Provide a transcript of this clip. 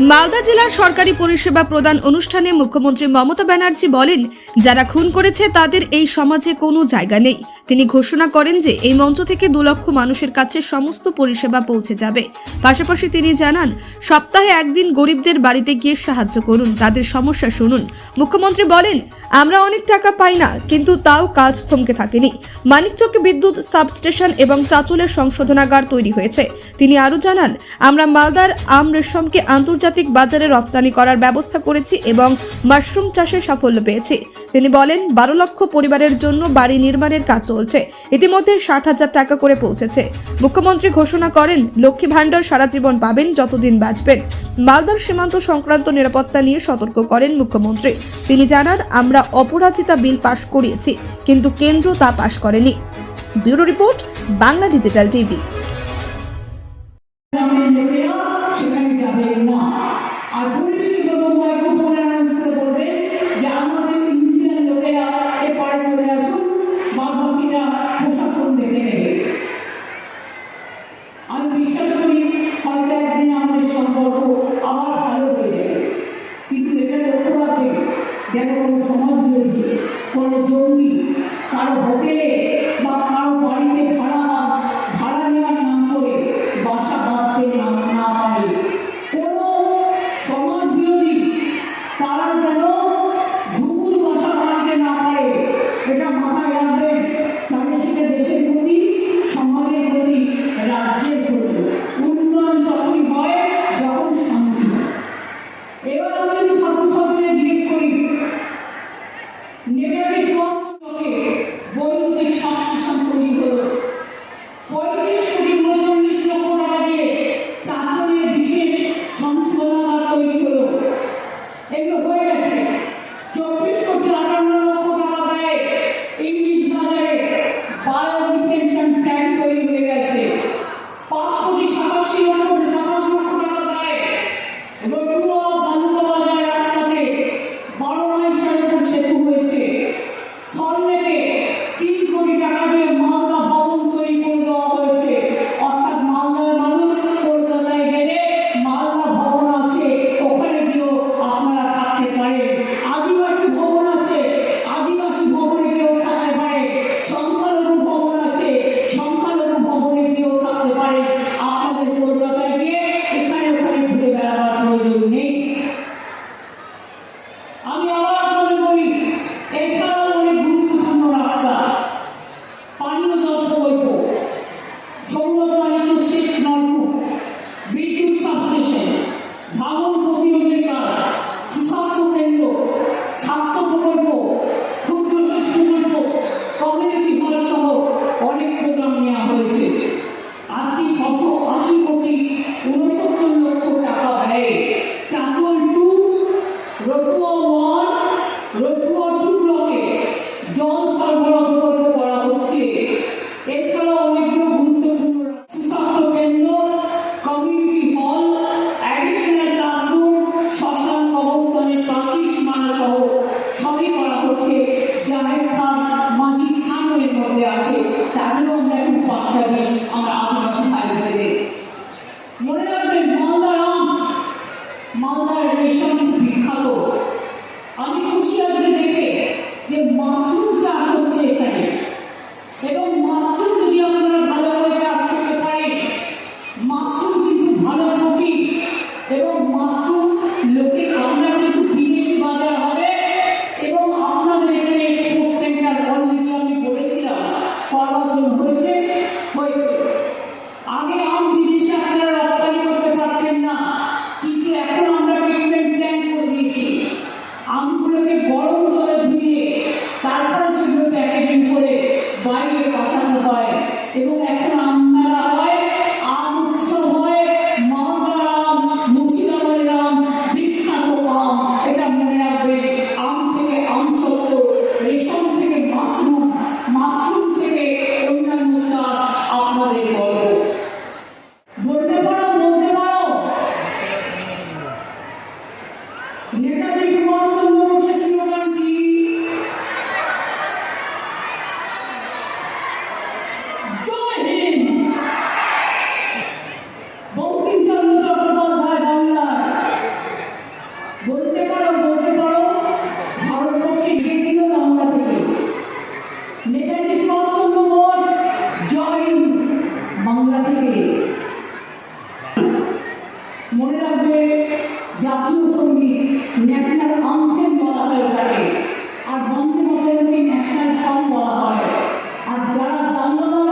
মালদা জেলার সরকারি পরিষেবা প্রদান অনুষ্ঠানে মুখ্যমন্ত্রী মমতা ব্যানার্জি বলেন, যারা খুন করেছে তাদের এই সমাজে কোনো জায়গা নেই। তিনি ঘোষণা করেন যে এই মঞ্চ থেকে দু লক্ষ মানুষের কাছে সমস্ত পরিষেবা পৌঁছে যাবে। পাশাপাশি তিনি জানান, সপ্তাহে একদিন গরিবদের বাড়িতে গিয়ে সাহায্য করুন, তাদের সমস্যা শুনুন। মুখ্যমন্ত্রী বলেন, আমরা অনেক টাকা পাই না, কিন্তু তাও কাজ থমকে থাকেনি। মানিকচকে বিদ্যুৎ সাবস্টেশন এবং চাচলের সংশোধনাগার তৈরি হয়েছে। তিনি আরও জানান, আমরা মালদার আম রেশমকে আন্তর্জাতিক বাজারে রফতানি করার ব্যবস্থা করেছি এবং মাশরুম চাষে সাফল্য পেয়েছি। তিনি বলেন, বারো লক্ষ পরিবারের জন্য বাড়ি নির্মাণের কাজ চলছে। ইতিমধ্যে ষাট হাজার টাকা করে পৌঁছেছে। মুখ্যমন্ত্রী ঘোষণা করেন, লক্ষ্মী ভাণ্ডার সারা জীবন পাবেন, যতদিন বাঁচবেন। মালদার সীমান্ত সংক্রান্ত নিরাপত্তা নিয়ে সতর্ক করেন মুখ্যমন্ত্রী। তিনি জানান, আমরা অপরাজিতা বিল পাশ করিয়েছি, কিন্তু কেন্দ্র তা পাশ করেনি। Bureau report, Bangla digital TV. কারও হোটেলে বা কারও বাড়িতে ভাড়া রাখবে জাতীয় সংগীত ন্যাশনাল আনথেম বলা হয় ওটাকে আর বন্ধে মাতাকে ন্যাশনাল সং বলা হয়। আর যারা বাংলা